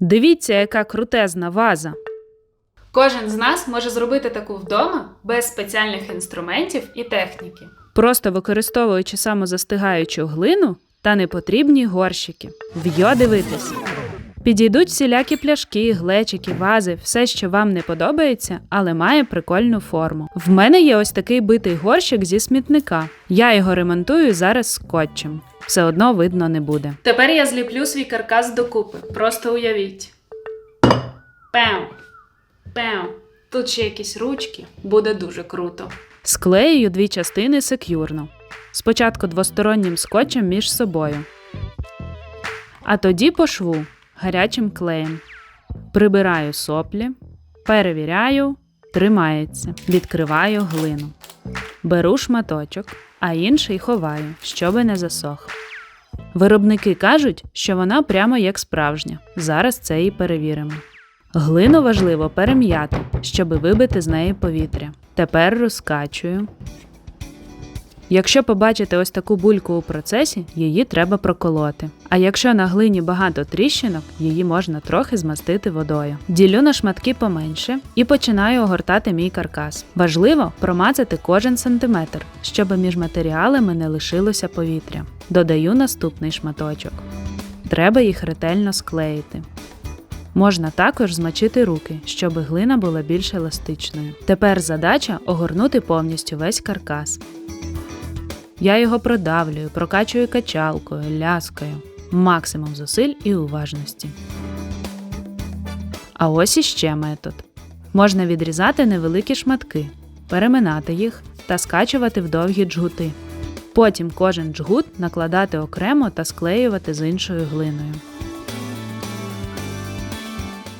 Дивіться, яка крутезна ваза. Кожен з нас може зробити таку вдома без спеціальних інструментів і техніки. Просто використовуючи самозастигаючу глину та непотрібні горщики. Вйо дивитись. Підійдуть всілякі пляшки, глечики, вази, все, що вам не подобається, але має прикольну форму. В мене є ось такий битий горщик зі смітника. Я його ремонтую зараз скотчем. Все одно видно не буде. Тепер я зліплю свій каркас докупи. Просто уявіть. Пем. Пем. Тут ще якісь ручки. Буде дуже круто. Склеюю дві частини секюрно. Спочатку двостороннім скотчем між собою. А тоді по шву гарячим клеєм. Прибираю соплі, перевіряю, тримається. Відкриваю глину. Беру шматочок, а інший ховаю, щоби не засох. Виробники кажуть, що вона прямо як справжня. Зараз це і перевіримо. Глину важливо перем'яти, щоби вибити з неї повітря. Тепер розкачую. Якщо побачите ось таку бульку у процесі, її треба проколоти. А якщо на глині багато тріщинок, її можна трохи змастити водою. Ділю на шматки поменше і починаю огортати мій каркас. Важливо промацати кожен сантиметр, щоб між матеріалами не лишилося повітря. Додаю наступний шматочок. Треба їх ретельно склеїти. Можна також змочити руки, щоб глина була більш еластичною. Тепер задача огорнути повністю весь каркас. Я його продавлюю, прокачую качалкою, ляскою, максимум зусиль і уважності. А ось іще метод. Можна відрізати невеликі шматки, переминати їх та скачувати в довгі джгути. Потім кожен джгут накладати окремо та склеювати з іншою глиною.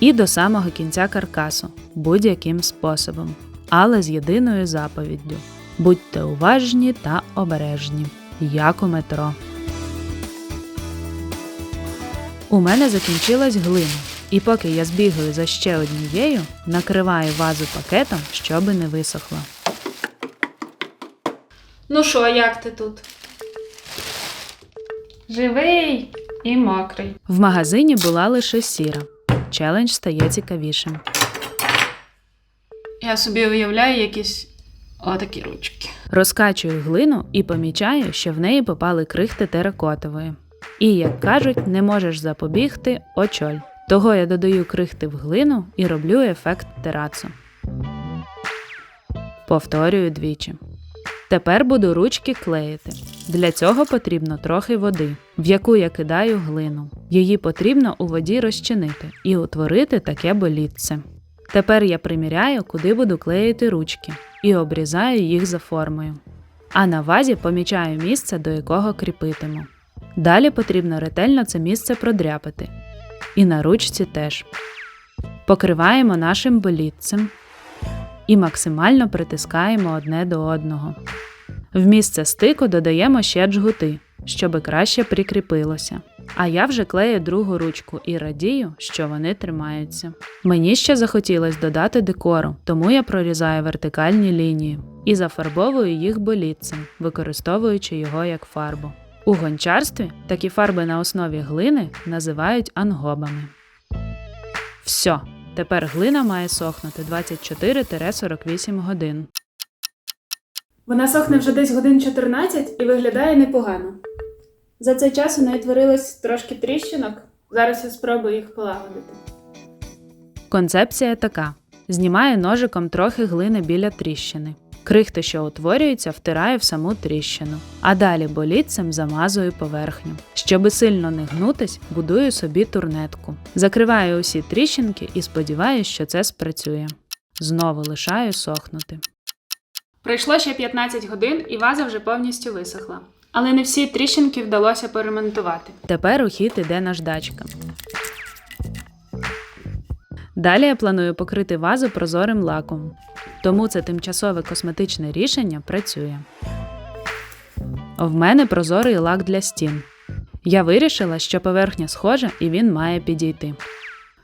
І до самого кінця каркасу будь-яким способом, але з єдиною заповіддю. Будьте уважні та обережні, як у метро. У мене закінчилась глина, і поки я збігаю за ще однією, накриваю вазу пакетом, щоби не висохла. Ну що, як ти тут? Живий і мокрий. В магазині була лише сіра. Челендж стає цікавішим. Я собі уявляю якісь отакі ручки. Розкачую глину і помічаю, що в неї попали крихти теракотової. І, як кажуть, не можеш запобігти очоль. Того я додаю крихти в глину і роблю ефект терацу. Повторюю двічі. Тепер буду ручки клеїти. Для цього потрібно трохи води, в яку я кидаю глину. Її потрібно у воді розчинити і утворити таке болітце. Тепер я приміряю, куди буду клеїти ручки, і обрізаю їх за формою. А на вазі помічаю місце, до якого кріпитиму. Далі потрібно ретельно це місце продряпати. І на ручці теж. Покриваємо нашим болітцем і максимально притискаємо одне до одного. В місце стику додаємо ще джгути, щоб краще прикріпилося. А я вже клею другу ручку і радію, що вони тримаються. Мені ще захотілося додати декору, тому я прорізаю вертикальні лінії і зафарбовую їх болітцем, використовуючи його як фарбу. У гончарстві такі фарби на основі глини називають ангобами. Все, тепер глина має сохнути 24-48 годин. Вона сохне вже десь годин 14 і виглядає непогано. За цей час у неї творилось трошки тріщинок. Зараз я спробую їх полагодити. Концепція така: знімаю ножиком трохи глини біля тріщини. Крихти, що утворюються, втираю в саму тріщину, а далі болітцем замазую поверхню. Щоби сильно не гнутись, будую собі турнетку. Закриваю усі тріщинки і сподіваюся, що це спрацює. Знову лишаю сохнути. Пройшло ще 15 годин, і ваза вже повністю висохла. Але не всі тріщинки вдалося поремонтувати. Тепер у хід іде наждачка. Далі я планую покрити вазу прозорим лаком, тому це тимчасове косметичне рішення працює. В мене прозорий лак для стін. Я вирішила, що поверхня схожа і він має підійти.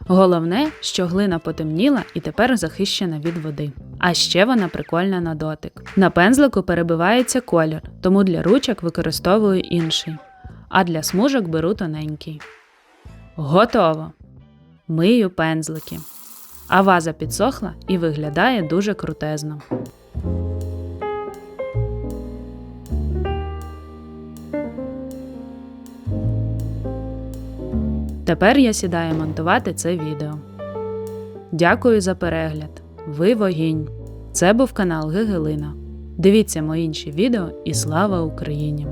Головне, що глина потемніла і тепер захищена від води. А ще вона прикольна на дотик. На пензлику перебивається колір, тому для ручок використовую інший, а для смужок беру тоненький. Готово! Мию пензлики. А ваза підсохла і виглядає дуже крутезно. Тепер я сідаю монтувати це відео. Дякую за перегляд. Ви вогінь. Це був канал Гигелина. Дивіться мої інші відео і слава Україні!